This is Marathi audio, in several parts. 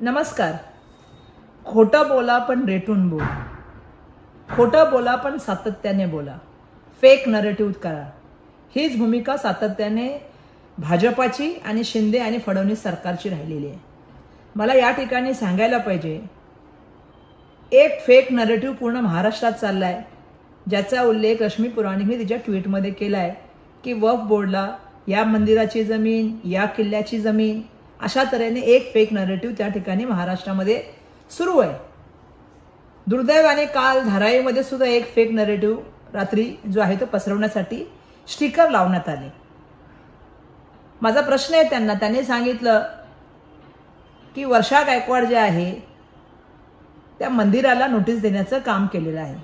नमस्कार. खोटं बोला पण रेटून बोला. खोटं बोला पण सातत्याने बोला. फेक नरेटिव्ह करा. हीच भूमिका सातत्याने भाजपाची आणि शिंदे आणि फडणवीस सरकारची राहिलेली आहे. मला या ठिकाणी सांगायला पाहिजे एक फेक नरेटिव्ह पूर्ण महाराष्ट्रात चालला आहे ज्याचा उल्लेख रश्मी पुराणिकने तिच्या ट्विटमध्ये केला आहे की वफ बोर्डला या मंदिराची जमीन या किल्ल्याची जमीन अशा तऱ्हेने एक फेक नरेटिव्ह त्या ठिकाणी महाराष्ट्रामध्ये सुरू आहे. दुर्दैवाने काल धारावीमध्ये सुद्धा एक फेक नरेटिव्ह रात्री जो आहे तो पसरवण्यासाठी स्टिकर लावण्यात आले. माझा प्रश्न आहे त्यांना त्यांनी सांगितलं की वर्षा गायकवाड जे आहे त्या मंदिराला नोटीस देण्याचं काम केलेलं आहे.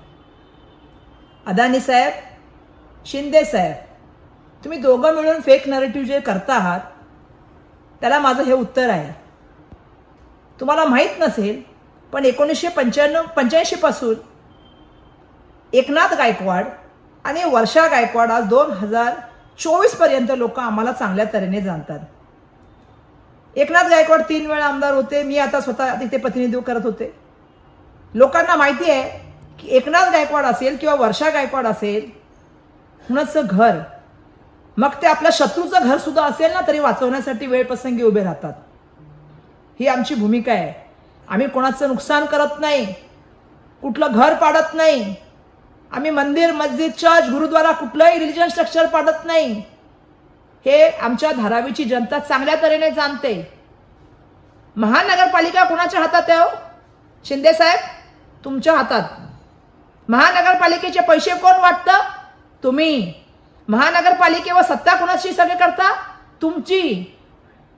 अदानी साहेब शिंदे साहेब तुम्ही दोघं मिळून फेक नरेटिव्ह जे करता आहात त्याला माझं हे उत्तर आहे. तुम्हाला माहीत नसेल पण एकोणीसशे पंच्याण्णव पंच्याऐंशीपासून एकनाथ गायकवाड आणि वर्षा गायकवाड आज दोन हजार चोवीसपर्यंत लोक आम्हाला चांगल्या तऱ्हेने जाणतात. एकनाथ गायकवाड तीन वेळा आमदार होते मी आता स्वतः तिथे प्रतिनिधित्व करत होते. लोकांना माहिती आहे की एकनाथ गायकवाड असेल किंवा वर्षा गायकवाड असेल कुणाचं घर मग ते आपल्या शत्रूचं घर सुद्धा असेल ना तरी वाचवण्यासाठी वेळप्रसंगी उभे राहतात. ही आमची भूमिका आहे. आम्ही कोणाचं नुकसान करत नाही. कुठलं घर पाडत नाही. आम्ही मंदिर मस्जिद चर्च गुरुद्वारा कुठलंही रिलिजन स्ट्रक्चर पाडत नाही. हे आमच्या धारावीची जनता चांगल्या तऱ्हेने जाणते. महानगरपालिका कुणाच्या हातात आहे हो? शिंदे साहेब तुमच्या हातात. महानगरपालिकेचे पैसे कोण वाटतं? तुम्ही. महानगरपालिकेवर सत्ता कोणाची सगळे करता? तुमची.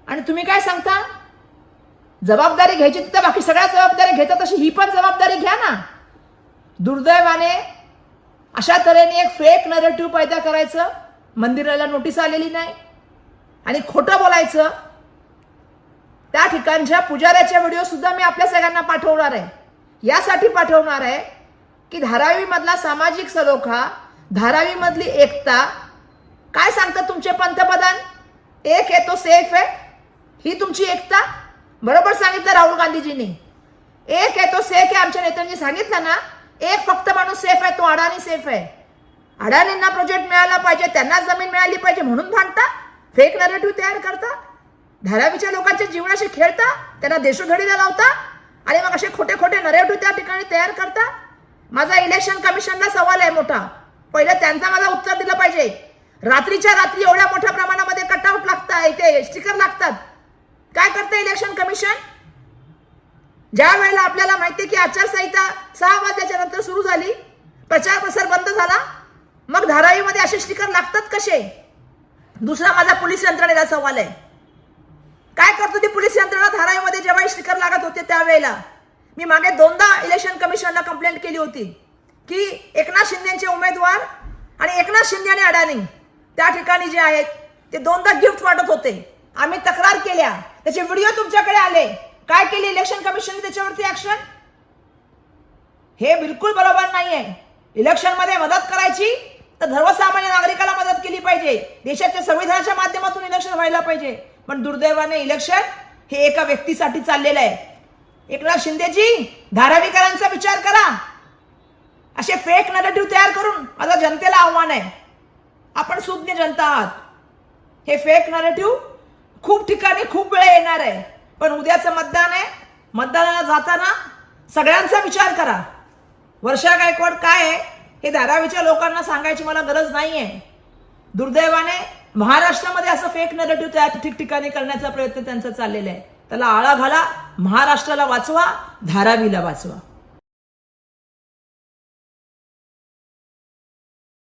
आणि तुम्ही काय सांगता? जबाबदारी घ्यायची तिथं बाकी सगळ्या जबाबदारी घेतात तशी ही पण जबाबदारी घ्या ना. दुर्दैवाने अशा तऱ्हेने एक फेक नरेटिव्ह पैदा करायचं. मंदिराला नोटीस आलेली नाही. आणि खोटं बोलायचं. त्या ठिकाणच्या पुजाऱ्याच्या व्हिडिओ सुद्धा मी आपल्या सगळ्यांना पाठवणार आहे. यासाठी पाठवणार आहे की धारावीमधला सामाजिक सलोखा धारावीमधली एकता काय सांगतात तुमचे पंतप्रधान? एक आहे तो सेफ आहे. ही तुमची एकता? बरोबर सांगितलं राहुल गांधीजींनी. एक आहे तो सेफ आहे आमच्या नेत्यांनी सांगितलं ना एक फक्त माणूस सेफ आहे तो अडाणी सेफ आहे. अडाणींना प्रोजेक्ट मिळाला पाहिजे त्यांना जमीन मिळाली पाहिजे म्हणून भांडता फेक नरेटिव्ह तयार करता धारावीच्या लोकांच्या जीवनाशी खेळता त्यांना देशोधडीला लावता आणि मग असे खोटे खोटे नरेटिव्ह त्या ठिकाणी तयार करता. माझा इलेक्शन कमिशनला सवाल आहे मोठा. पहिलं त्यांचा मला उत्तर दिलं पाहिजे. रात्रीच्या रात्री एवढ्या मोठ्या प्रमाणामध्ये कटआउट लागताय ते स्टिकर लागतात. काय करतं इलेक्शन कमिशन ज्या वेळेला आपल्याला माहितीये की आचारसंहिता सहा वाजल्याच्या नंतर सुरू झाली प्रचार प्रसार बंद झाला मग धारावीमध्ये असे स्टिकर लागतात कसे? दुसरा माझा पोलीस यंत्रणेला सवाल आहे. काय करतो ती पोलीस यंत्रणा धारावीमध्ये जेव्हा स्टिकर लागत होते त्यावेळेला? मी मागे दोनदा इलेक्शन कमिशनला कंप्लेंट केली होती की एकनाथ शिंदेचे उमेदवार आणि एकनाथ शिंदे आणि अडाणी. त्या ठिकाणी जे आहेत ते दोनदा गिफ्ट वाटत होते. आम्ही तक्रार केल्या. त्याचे व्हिडिओ तुमच्याकडे आले. काय केली इलेक्शन कमिशन त्याच्यावरती ऍक्शन हे बिलकुल बरोबर नाहीये. इलेक्शनमध्ये मदत करायची तर सर्वसामान्य नागरिकाला मदत केली पाहिजे. देशाच्या संविधानाच्या माध्यमातून इलेक्शन व्हायला पाहिजे. पण दुर्दैवाने इलेक्शन हे एका व्यक्तीसाठी चाललेलं आहे. एकनाथ शिंदेजी धारावीकरांचा विचार करा. असे फेक नरेटिव्ह तयार करून माझं जनतेला आव्हान आहे. आपण सुज्ञ जनता आहात हे फेक नरेटिव्ह खूप ठिकाणी खूप वेळ येणार आहे. पण उद्याचं मतदान आहे. मतदानाला जाताना सगळ्यांचा विचार करा. वर्षा गायकवाड काय आहे हे धारावीच्या लोकांना सांगायची मला गरज नाही आहे दुर्दैवाने महाराष्ट्रामध्ये असं फेक नरेटिव्ह त्या ठिकठिकाणी करण्याचा प्रयत्न त्यांचा चाललेला आहे. त्याला आळा घाला महाराष्ट्राला वाचवा धारावीला वाचवा.